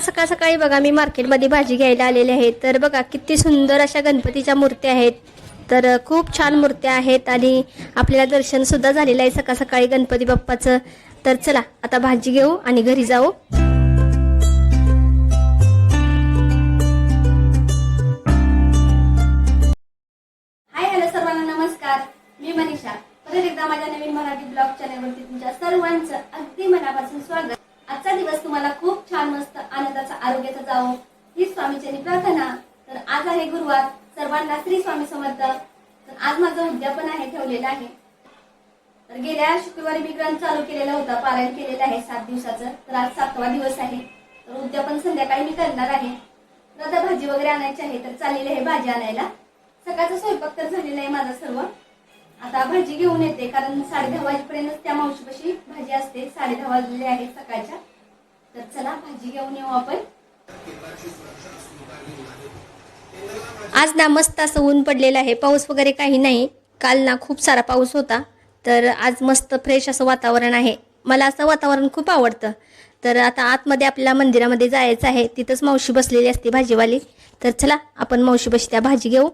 आता सकाळ सकाळी बघा मी मार्केटमध्ये भाजी घ्यायला आलेली आहे तर बघा किती सुंदर अशा गणपतीच्या मूर्त्या आहेत. तर खूप छान मूर्त्या आहेत आणि आपल्याला दर्शन सुद्धा झालेलं आहे सकाळ सकाळी गणपती बाप्पाचं. तर चला आता भाजी घेऊ आणि घरी जाऊ. आनंदाचा आरोग्याचा जावो ही स्वामीचरणी प्रार्थना. तर आज आहे गुरुवार सर्वांना श्री स्वामी समर्थ. तर आज माझं उद्यापन आहे ठेवलेलं आहे. तर गेल्या शुक्रवारी मी ग्रंथ चालू केलेला होता पारायण केलेलं आहे सात दिवसाचं. तर आज सातवा दिवस आहे. तर उद्यापन संध्याकाळी मी करणार आहे. तर आता भाजी वगैरे आणायची आहे तर चाललेली आहे भाजी आणायला. सकाळचा स्वयंपाक तर झालेला आहे माझा सर्व. आता भाजी घेऊन येते कारण साडे दहा वाजेपर्यंत त्या मावशीपाशी भाजी असते. साडे दहा वाजलेले आहेत सकाळच्या. तर चला भाजी घेऊन येऊ आपण. आज ना मस्त असं ऊन पडलेलं आहे. पाऊस वगैरे काही नाही. काल ना खूप सारा पाऊस होता. तर आज मस्त फ्रेश असं वातावरण आहे. मला असं वातावरण खूप आवडतं. तर आता आतमध्ये आपल्याला मंदिरामध्ये जायचं आहे. तिथंच मावशी बसलेली असते भाजीवाली. तर चला आपण मावशी बशी त्या भाजी घेऊ.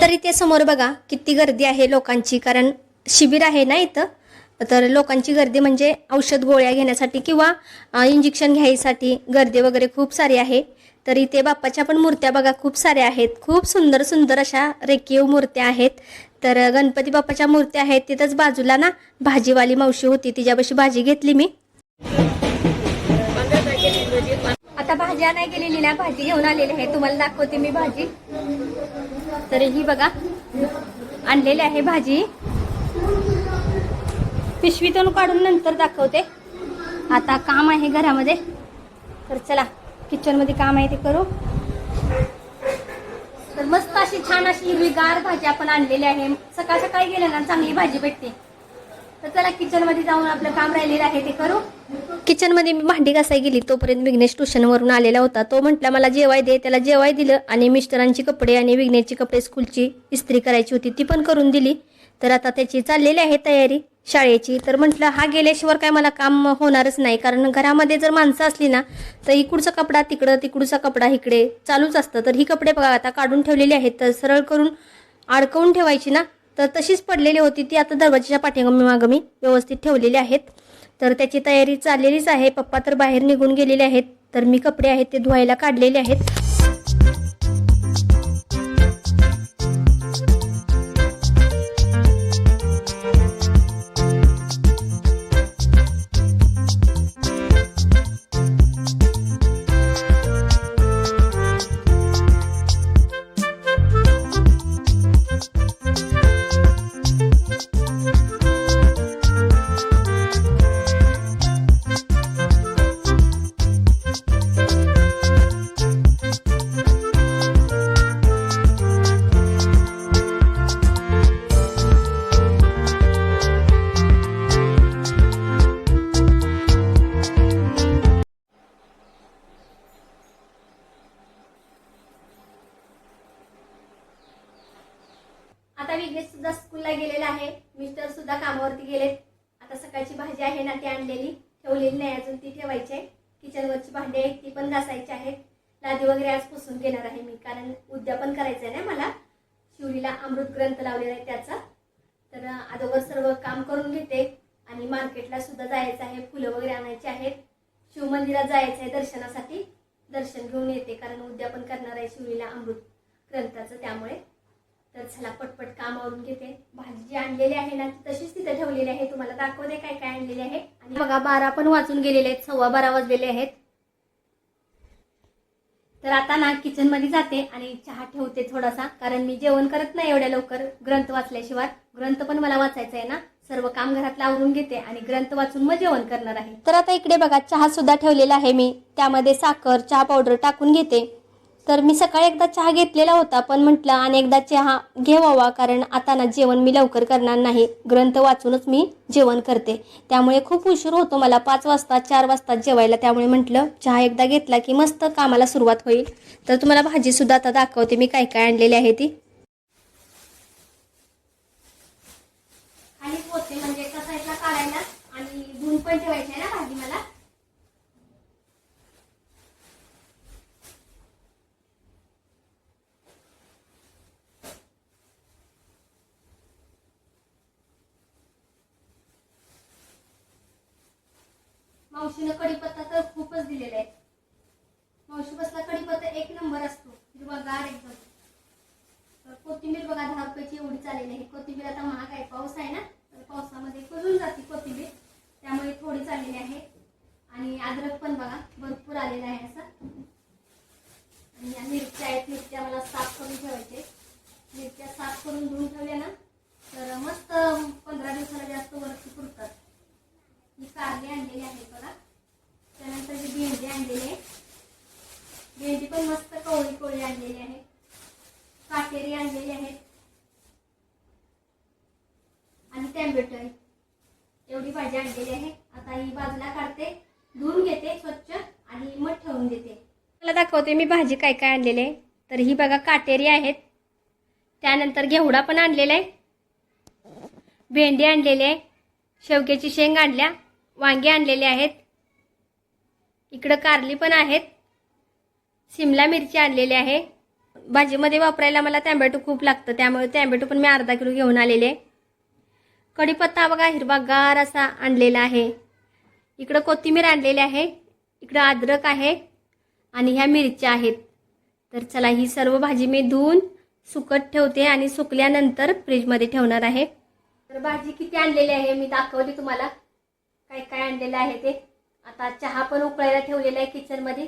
तर इथे समोर बघा किती गर्दी आहे लोकांची कारण शिबिर आहे ना इथं? तर लोकांची गर्दी म्हणजे औषध गोळ्या घेण्यासाठी किंवा इंजेक्शन घ्यायसाठी गर्दी वगैरे खूप सारी आहे. तर इथे बाप्पाच्या पण मूर्त्या बघा खूप साऱ्या आहेत. खूप सुंदर सुंदर अशा रेखीव मूर्त्या आहेत. तर गणपती बाप्पाच्या मूर्त्या आहेत तिथंच बाजूला ना भाजीवाली मावशी होती तिच्यापाशी भाजी घेतली मी. भाजी आणाय गेलेली ना भाजी घेऊन आलेली आहे. तुम्हाला दाखवते मी भाजी. तर ही बघा आणलेली आहे भाजी. पिशवीतून काढून नंतर दाखवते. आता काम आहे घरामध्ये. तर चला किचनमध्ये काम आहे ते करू. तर मस्त अशी छान अशी हिरवीगार भाजी आपण आणलेली आहे. सकाळ सकाळी गेल्या ना चांगली भाजी भेटते. तर चला किचनमध्ये जाऊन आपलं काम राहिलेलं आहे ते करू. किचनमध्ये मी भांडी घासाय गेली तोपर्यंत विघ्नेश ट्युशनवरून आलेला होता. तो म्हटला मला जेवाय दे. त्याला जेवाय दिलं आणि मिस्टरांची कपडे आणि विघ्नेशची कपडे स्कूलची इस्त्री करायची होती ती पण करून दिली. तर आता त्याची चाललेली आहे तयारी शाळेची. तर म्हटलं हा गेल्याशिवाय काय मला काम होणारच नाही. कारण घरामध्ये जर माणसं असली ना तर इकडचा कपडा तिकडं तिकडचा कपडा इकडे चालूच असतं. तर ही कपडे बघा आता काढून ठेवलेली आहेत. तर सरळ करून अडकवून ठेवायची ना तर तशीच पडलेली होती. ती आता दरवाजाच्या पाठीमागं मागं मी व्यवस्थित ठेवलेली आहेत. तर त्याची तयारी चाललेलीच आहे. पप्पा तर बाहेर निघून गेलेले आहेत. तर मी कपडे आहेत ते धुवायला काढलेले आहेत. आता विघ्नेश सुद्धा स्कूलला गेलेला आहे. मिस्टर सुद्धा कामावरती गेलेत. आता सकाळची भाजी आहे ना ती आणलेली. ठेवलेली नाही अजून ती ठेवायची आहे. किचनवरची भांडी आहेत ती पण घासायची आहेत. लादी वगैरे आज पुसून घेणार आहे मी कारण उद्यापन करायचं आहे ना मला. शिवलीला अमृत ग्रंथ लावलेला आहे त्याचा. तर अगोदर सर्व काम करून घेते. आणि मार्केटला सुद्धा जायचं आहे फुलं वगैरे आणायची आहेत. शिवमंदिरात जायचं आहे दर्शनासाठी. दर्शन घेऊन येते कारण उद्यापन करणार आहे शिवलीला अमृत ग्रंथाचं त्यामुळे. तर चला पटपट काम आवरून घेते. भाजी जी आणलेली आहे ना ती तशीच तिथे ठेवलेली आहे. तुम्हाला दाखवते काय काय आणलेले आहे. आणि बघा बारा पण वाचून गेलेले आहेत. सव्वा बारा वाजलेले आहेत. तर आता ना किचनमध्ये जाते आणि चहा ठेवते थोडासा कारण मी जेवण करत नाही एवढ्या लवकर ग्रंथ वाचल्याशिवाय. ग्रंथ पण मला वाचायचा आहे ना. सर्व काम घरातला आवरून घेते आणि ग्रंथ वाचून मग जेवण करणार आहे. तर आता इकडे बघा चहा सुद्धा ठेवलेला आहे मी. त्यामध्ये साखर चहा पावडर टाकून घेते. तर मी सकाळी एकदा चहा घेतलेला होता पण म्हटलं आणि एकदा चहा घेवावा कारण आता ना जेवण मी लवकर करणार नाही. ग्रंथ वाचूनच मी जेवण करते. त्यामुळे खूप उशीर होतो मला. पाच वाजता चार वाजता जेवायला. त्यामुळे म्हटलं चहा एकदा घेतला की मस्त कामाला सुरुवात होईल. तर तुम्हाला भाजीसुद्धा आता दाखवते. मी काय काय आणलेली आहे ती. पोते म्हणजे कसायला काढायला आणि धुवून पण ठेवायचे आहे ना भाजी मला मावशीनं कढीपत्ता तर खूपच दिलेला आहे. मावशी बसला कढीपत्ता एक नंबर असतो. हिरवागार एकदम तर कोथिंबीर बघा दहा रुपयाची एवढी चालेली आहे. कोथिंबीर आता महाग आहे. पाऊस आहे ना तर पावसामध्ये कुजून जाते कोथिंबीर. त्यामुळे थोडी चाललेली आहे. आणि अद्रक पण बघा भरपूर आलेला आहे असा. आणि या मिरच्या आहेत मिरच्या मला साफ करून ठेवायचे. मिरच्या साफ करून धुवून ठेवल्या ना तर मस्त पंधरा दिवसाला जास्त वरती पुरतात ही कारली आणलेली आहे बघा त्यानंतर ही भेंडी आणलेली आहे भेंडी पण मस्त कवळी कवळी आणलेली आहे काटेरी आणलेली आहेत आणि टॅम्पेटो एवढी भाजी आणलेली आहे आता ही बाजूला काढते धुवून घेते स्वच्छ आणि मग ठेवून देते मला दाखवते मी भाजी काय काय आणलेले तर ही बघा काटेरी आहेत. त्यानंतर घेवडा पण आणलेला आहे. भेंडी आणलेली आहे. शेवग्याची शेंग आणल्या. वांगे आणलेले आहेत. इकडं कारली पण आहेत. शिमला मिरची आणलेली आहे. भाजीमध्ये वापरायला मला टॅमॅटो खूप लागतं. त्यामुळे टॅमॅटो पण मी अर्धा किलो घेऊन आलेले कढीपत्ता बघा हिरवागार असा आणलेला आहे. इकडं कोथिंबीर आणलेली आहे. इकडं अद्रक आहे. आणि ह्या मिरच्या आहेत. तर चला ही सर्व भाजी मी धुवून सुकत ठेवते आणि सुकल्यानंतर फ्रीजमध्ये ठेवणार आहे. तर भाजी किती आणलेली आहे मी दाखवली तुम्हाला. काय काय आणलेलं आहे ते. आता चहा पण उकळायला ठेवलेला आहे किचनमध्ये.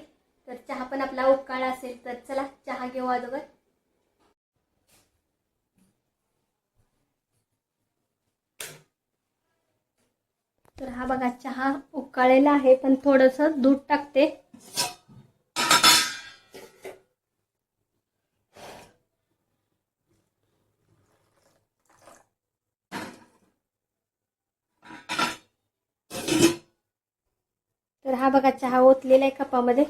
तर चहा पण आपला उकाळा असेल तर चला चहा घेऊ अगोदर. तर हा बघा चहा उकाळलेला आहे पण थोडस दूध टाकते. तर हा बघा चहा ओतलेला आहे कपामध्ये.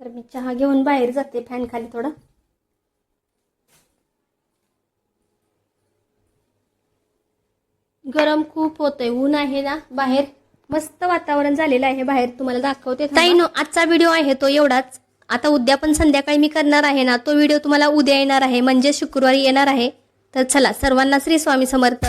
तर मी चहा घेऊन बाहेर जाते फॅन खाली थोडं. गरम खूप होतंय ऊन आहे ना बाहेर. मस्त वातावरण झालेलं आहे बाहेर. तुम्हाला दाखवते ताई नो आजचा व्हिडिओ आहे तो एवढाच. आता उद्या पण संध्याकाळी मी करणार आहे ना तो व्हिडिओ तुम्हाला उद्या येणार आहे म्हणजे शुक्रवारी येणार आहे. तर चला सर्वांना श्री स्वामी समर्थ.